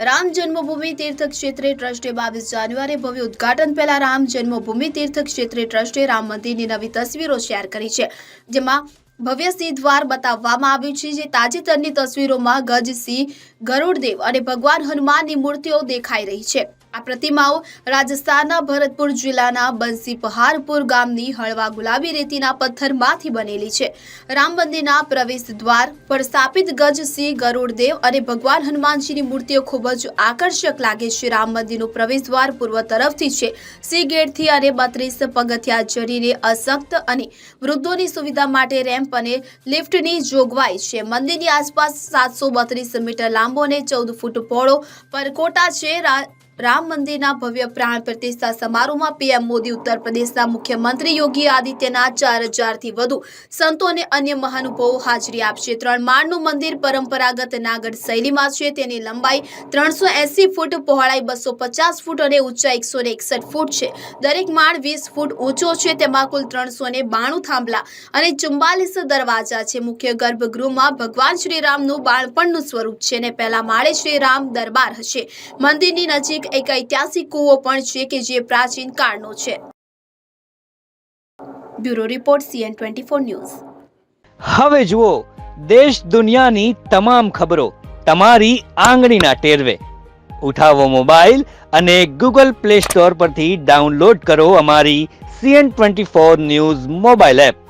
રામ જન્મભૂમિ તીર્થ ક્ષેત્રે ટ્રસ્ટે બાવીસ જાન્યુઆરી ભવ્ય ઉદ્ઘાટન પહેલા રામ જન્મભૂમિ તીર્થ ક્ષેત્રે ટ્રસ્ટે રામ મંદિરની નવી તસવીરો શેર કરી છે, જેમાં ભવ્ય સિંહ બતાવવામાં આવ્યું છે, જે તાજેતરની તસવીરોમાં ગજ સિંહ, ગરુડદેવ અને ભગવાન હનુમાનની મૂર્તિઓ દેખાઈ રહી છે. આ પ્રતિમાઓ રાજસ્થાનના ભરતપુર જિલ્લાના બંસી પહારપુર ગામની હળવા ગુલાબી રેતીના પથ્થરમાંથી બનેલી છે. રામ મંદિરના પ્રવેશ દ્વાર પર સ્થાપિત ગજ સિંહ ગરુડદેવ અને ભગવાન હનુમાનજીની મૂર્તિઓ ખૂબ જ આકર્ષક લાગે છે. રામ મંદિરનું પ્રવેશ દ્વાર પૂર્વ તરફથી છે. સી ગેટથી અને બત્રીસ પગથિયા ચડીને અશક્ત અને વૃદ્ધોની સુવિધા માટે રેમ્પ અને લિફ્ટની જોગવાઈ છે. મંદિરની આસપાસ સાતસો બત્રીસ મીટર લાંબો અને ચૌદ ફૂટ પહોળો પરકોટા છે. રામ મંદિરના ભવ્ય પ્રાણ પ્રતિષ્ઠા સમારોહમાં પીએમ મોદી ઉત્તર પ્રદેશના મુખ્યમંત્રી યોગી આદિત્યનાથ ચાર હજારથી વધુ સંતો અને અન્ય મહાનુભાવો હાજરી આપશે. ત્રણ માળનું મંદિર પરંપરાગત નાગર શૈલીમાં છે. તેની લંબાઈ ત્રણસો એંસી ફૂટ, પહોળાઈ બસો પચાસ ફૂટ અને ઊંચાઈ એકસો એકસઠ ફૂટ છે. દરેક માળ વીસ ફૂટ ઊંચો છે. તેમાં કુલ ત્રણસો ને બાણું થાંભલા અને ચુમ્બાલીસ દરવાજા છે. મુખ્ય ગર્ભગૃહમાં ભગવાન શ્રી રામનું બાળપણનું સ્વરૂપ છે અને પહેલા માળે શ્રી રામ દરબાર હશે. મંદિરની નજીક એક ઐતિહાસિક કૂવો પણ છે કે જે પ્રાચીન કાળનો છે. Bureau report CN twenty news. હવે જુઓ, દેશ દુનિયાની તમામ ખબરો તમારી આંગળીના ટેરવે. ઉઠાવો મોબાઈલ અને ગૂગલ પ્લે સ્ટોર પરથી ડાઉનલોડ કરો અમારી CN twenty news mobile app.